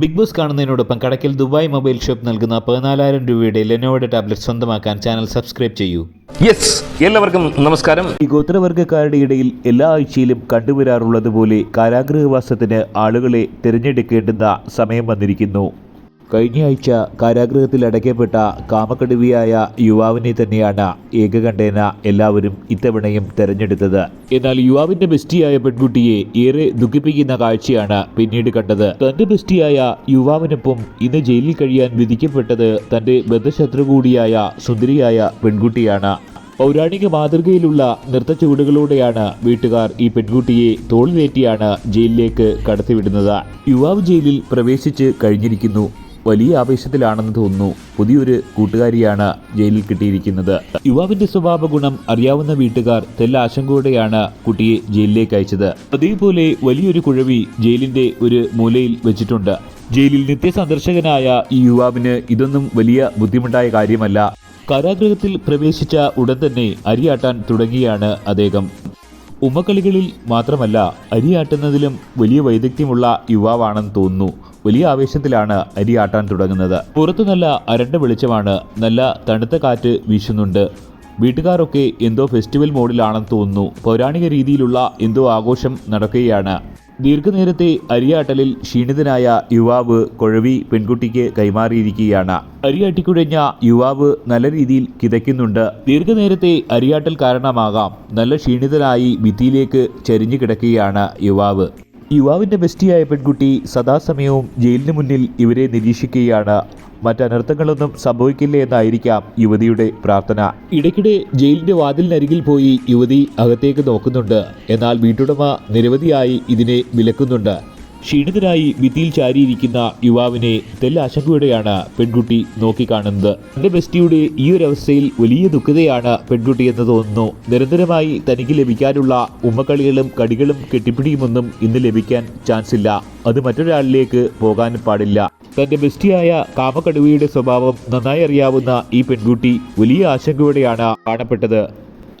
Big boss കാണുന്നതിനോടൊപ്പം കടക്കിൽ Dubai mobile shop നൽകുന്ന പതിനാലായിരം രൂപയുടെ ലെനോയുടെ ടാബ്ലറ്റ് സ്വന്തമാക്കാൻ ചാനൽ സബ്സ്ക്രൈബ് ചെയ്യൂ. യെസ് എല്ലാവർക്കും നമസ്കാരം. ഈ ഗോത്രവർഗക്കാരുടെ ഇടയിൽ എല്ലാ ആഴ്ചയിലും കണ്ടുവരാറുള്ളതുപോലെ കാരാഗ്രഹവാസത്തിന് ആളുകളെ തിരഞ്ഞെടുക്കേണ്ടുന്ന സമയം വന്നിരിക്കുന്നു. കഴിഞ്ഞ കാരാഗ്രഹത്തിൽ അടയ്ക്കപ്പെട്ട കാമക്കടുവിയായ യുവാവിനെ തന്നെയാണ് ഏകകണ്ഠേന എല്ലാവരും ഇത്തവണയും തെരഞ്ഞെടുത്തത്. എന്നാൽ യുവാവിന്റെ ബെസ്റ്റിയായ പെൺകുട്ടിയെ ഏറെ ദുഃഖിപ്പിക്കുന്ന കാഴ്ചയാണ് പിന്നീട് കണ്ടത്. തന്റെ ബെസ്റ്റിയായ യുവാവിനൊപ്പം ഇന്ന് ജയിലിൽ കഴിയാൻ വിധിക്കപ്പെട്ടത് തന്റെ ബദ്ധശത്രു കൂടിയായ സുന്ദരിയായ പെൺകുട്ടിയാണ്. പൗരാണിക മാതൃകയിലുള്ള നൃത്ത ചുവടുകളോടെയാണ് വീട്ടുകാർ ഈ പെൺകുട്ടിയെ തോളിലേറ്റിയാണ് ജയിലിലേക്ക് കടത്തിവിടുന്നത്. യുവാവ് ജയിലിൽ പ്രവേശിച്ച് കഴിഞ്ഞിരിക്കുന്നു. വലിയ ആവേശത്തിലാണെന്ന് തോന്നുന്നു. പുതിയൊരു കൂട്ടുകാരിയാണ് ജയിലിൽ കിട്ടിയിരിക്കുന്നത്. യുവാവിന്റെ സ്വഭാവ ഗുണം അറിയാവുന്ന വീട്ടുകാർ തെല്ല ആശങ്കയോടെയാണ് കുട്ടിയെ ജയിലിലേക്ക് അയച്ചത്. അതേപോലെ വലിയൊരു കുഴവി ജയിലിന്റെ ഒരു മൂലയിൽ വെച്ചിട്ടുണ്ട്. ജയിലിൽ നിത്യസന്ദർശകനായ ഈ യുവാവിന് ഇതൊന്നും വലിയ ബുദ്ധിമുട്ടായ കാര്യമല്ല. കാരാഗ്രഹത്തിൽ പ്രവേശിച്ച ഉടൻ തന്നെ അരിയാട്ടാൻ തുടങ്ങിയാണ് അദ്ദേഹം. ഉമ്മക്കളികളിൽ മാത്രമല്ല അരിയാട്ടുന്നതിലും വലിയ വൈദഗ്ധ്യമുള്ള യുവാവാണെന്ന് തോന്നുന്നു. വലിയ ആവേശത്തിലാണ് അരിയാട്ടാൻ തുടങ്ങുന്നത്. പുറത്തു നല്ല അരണ്ട വെളിച്ചമാണ്. നല്ല തണുത്ത കാറ്റ് വീശുന്നുണ്ട്. വീട്ടുകാരൊക്കെ എന്തോ ഫെസ്റ്റിവൽ മോഡിലാണെന്ന് തോന്നുന്നു. പൗരാണിക രീതിയിലുള്ള എന്തോ ആഘോഷം നടക്കുകയാണ്. ദീർഘനേരത്തെ അരിയാട്ടലിൽ ക്ഷീണിതനായ യുവാവ് കൊഴവി പെൺകുട്ടിക്ക് കൈമാറിയിരിക്കുകയാണ്. അരിയാട്ടിക്കുഴഞ്ഞ യുവാവ് നല്ല രീതിയിൽ കിതയ്ക്കുന്നുണ്ട്. ദീർഘനേരത്തെ അരിയാട്ടൽ കാരണമാകാം നല്ല ക്ഷീണിതനായി ഭിത്തിയിലേക്ക് ചരിഞ്ഞു കിടക്കുകയാണ് യുവാവ്. യുവാവിന്റെ ബെസ്റ്റിയായ പെൺകുട്ടി സദാസമയവും ജയിലിന് മുന്നിൽ ഇവരെ നിരീക്ഷിക്കുകയാണ്. മറ്റനർത്ഥങ്ങളൊന്നും സംഭവിക്കില്ല എന്നായിരിക്കാം യുവതിയുടെ പ്രാർത്ഥന. ഇടയ്ക്കിടെ ജയിലിന്റെ വാതിലിനരികിൽ പോയി യുവതി അകത്തേക്ക് നോക്കുന്നുണ്ട്. എന്നാൽ വീട്ടുടമ നിരവധിയായി ഇതിനെ വിലക്കുന്നുണ്ട്. ക്ഷീണിതനായി ഭിത്തിയിൽ ചാരിയിരിക്കുന്ന യുവാവിനെ തെല്ലാശങ്കയോടെയാണ് പെൺകുട്ടി നോക്കിക്കാണുന്നത്. തന്റെ ബെസ്റ്റിയുടെ ഈ ഒരു അവസ്ഥയിൽ വലിയ ദുഃഖതയാണ് പെൺകുട്ടി എന്ന് തോന്നുന്നു നിരന്തരമായി തനിക്ക് ലഭിക്കാനുള്ള ഉമ്മക്കളികളും കടികളും കെട്ടിപ്പിടിയുമൊന്നും ഇന്ന് ലഭിക്കാൻ ചാൻസ് ഇല്ല അത് മറ്റൊരാളിലേക്ക് പോകാൻ പാടില്ല. തന്റെ ബെസ്റ്റിയായ കാമക്കടുവയുടെ സ്വഭാവം നന്നായി അറിയാവുന്ന ഈ പെൺകുട്ടി വലിയ ആശങ്കയോടെയാണ് കാണപ്പെട്ടത്.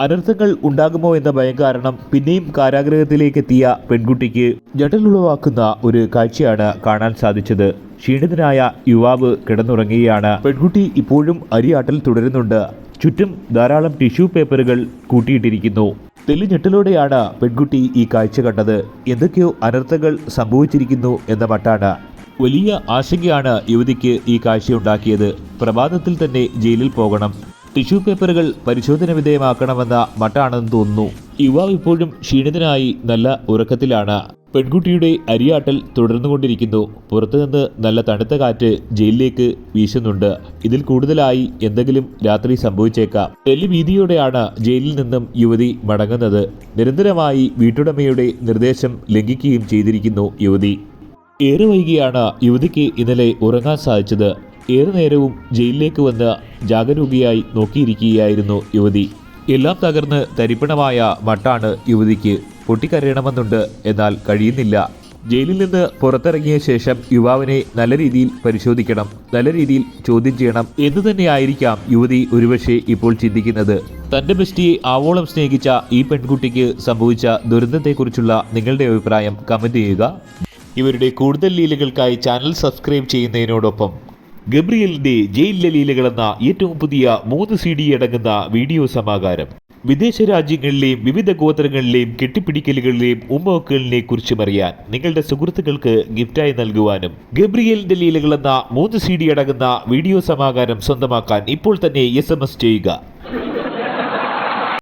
അനർത്ഥങ്ങൾ ഉണ്ടാകുമോ എന്ന ഭയം കാരണം പിന്നെയും കാരാഗ്രഹത്തിലേക്ക് എത്തിയ പെൺകുട്ടിക്ക് ജടലുളവാക്കുന്ന ഒരു കാഴ്ചയാണ് കാണാൻ സാധിച്ചത്. ക്ഷീണിതനായ യുവാവ് കിടന്നുറങ്ങുകയാണ്. പെൺകുട്ടി ഇപ്പോഴും അരിയാട്ടൽ തുടരുന്നുണ്ട്. ചുറ്റും ധാരാളം ടിഷ്യൂ പേപ്പറുകൾ കൂട്ടിയിട്ടിരിക്കുന്നു. തെല്ലുഞെട്ടലോടെയാണ് പെൺകുട്ടി ഈ കാഴ്ച കണ്ടത്. എന്തൊക്കെയോ അനർത്ഥങ്ങൾ സംഭവിച്ചിരിക്കുന്നു എന്ന മട്ടാണ്. വലിയ ആശങ്കയാണ് യുവതിക്ക് ഈ കാഴ്ചയുണ്ടാക്കിയത് പ്രഭാതത്തിൽ തന്നെ ജയിലിൽ പോകണം. ടിഷ്യൂ പേപ്പറുകൾ പരിശോധന വിധേയമാക്കണമെന്ന മട്ടാണെന്ന് തോന്നുന്നു. യുവാവ് ഇപ്പോഴും ക്ഷീണിതനായി നല്ല ഉറക്കത്തിലാണ്. പെൺകുട്ടിയുടെ അരിയാട്ടൽ തുടർന്നുകൊണ്ടിരിക്കുന്നു. പുറത്തുനിന്ന് നല്ല തണുത്ത കാറ്റ് ജയിലിലേക്ക് വീശുന്നുണ്ട്. ഇതിൽ കൂടുതലായി എന്തെങ്കിലും രാത്രി സംഭവിച്ചേക്കാം. ഭീതിയോടെയാണ് ജയിലിൽ നിന്നും യുവതി മടങ്ങുന്നത്. നിരന്തരമായി വീട്ടുടമയുടെ നിർദ്ദേശം ലംഘിക്കുകയും ചെയ്തിരിക്കുന്നു യുവതി. ഏറെ വൈകിയാണ് യുവതിക്ക് ഇന്നലെ ഉറങ്ങാൻ സാധിച്ചത്. ഏറെ നേരവും ജയിലിലേക്ക് വന്ന് ജാഗരൂകിയായി നോക്കിയിരിക്കുകയായിരുന്നു യുവതി. എല്ലാം തകർന്ന് തരിപ്പണമായ മട്ടാണ് യുവതിക്ക് പൊട്ടിക്കരയണമെന്നുണ്ട്. എന്നാൽ കഴിയുന്നില്ല. ജയിലിൽ നിന്ന് പുറത്തിറങ്ങിയ ശേഷം യുവാവിനെ നല്ല രീതിയിൽ പരിശോധിക്കണം നല്ല രീതിയിൽ ചോദ്യം ചെയ്യണം എന്ന് തന്നെയായിരിക്കാം യുവതി ഒരുപക്ഷെ ഇപ്പോൾ ചിന്തിക്കുന്നത്. തന്റെ ബെസ്റ്റിയെ ആവോളം സ്നേഹിച്ച ഈ പെൺകുട്ടിക്ക് സംഭവിച്ച ദുരന്തത്തെക്കുറിച്ചുള്ള നിങ്ങളുടെ അഭിപ്രായം കമന്റ് ചെയ്യുക. ഇവരുടെ കൂടുതൽ ലീലകൾക്കായി ചാനൽ സബ്സ്ക്രൈബ് ചെയ്യുന്നതിനോടൊപ്പം ഗബ്രിയലിന്റെ ജയിലിലെ ലീലകളെന്ന ഏറ്റവും പുതിയ മൂന്ന് സി ഡി അടങ്ങുന്ന വീഡിയോ സമാഹാരം. വിദേശ രാജ്യങ്ങളിലെയും വിവിധ ഗോത്രങ്ങളിലെയും കെട്ടിപ്പിടിക്കലുകളിലെയും ഉമ്മവക്കലിനെ കുറിച്ചും അറിയാൻ നിങ്ങളുടെ സുഹൃത്തുക്കൾക്ക് ഗിഫ്റ്റായി നൽകുവാനും ഗബ്രിയലിന്റെ ലീലകളെന്ന മൂന്ന് സി ഡി അടങ്ങുന്ന വീഡിയോ സമാഹാരം സ്വന്തമാക്കാൻ ഇപ്പോൾ തന്നെ എസ് ചെയ്യുക.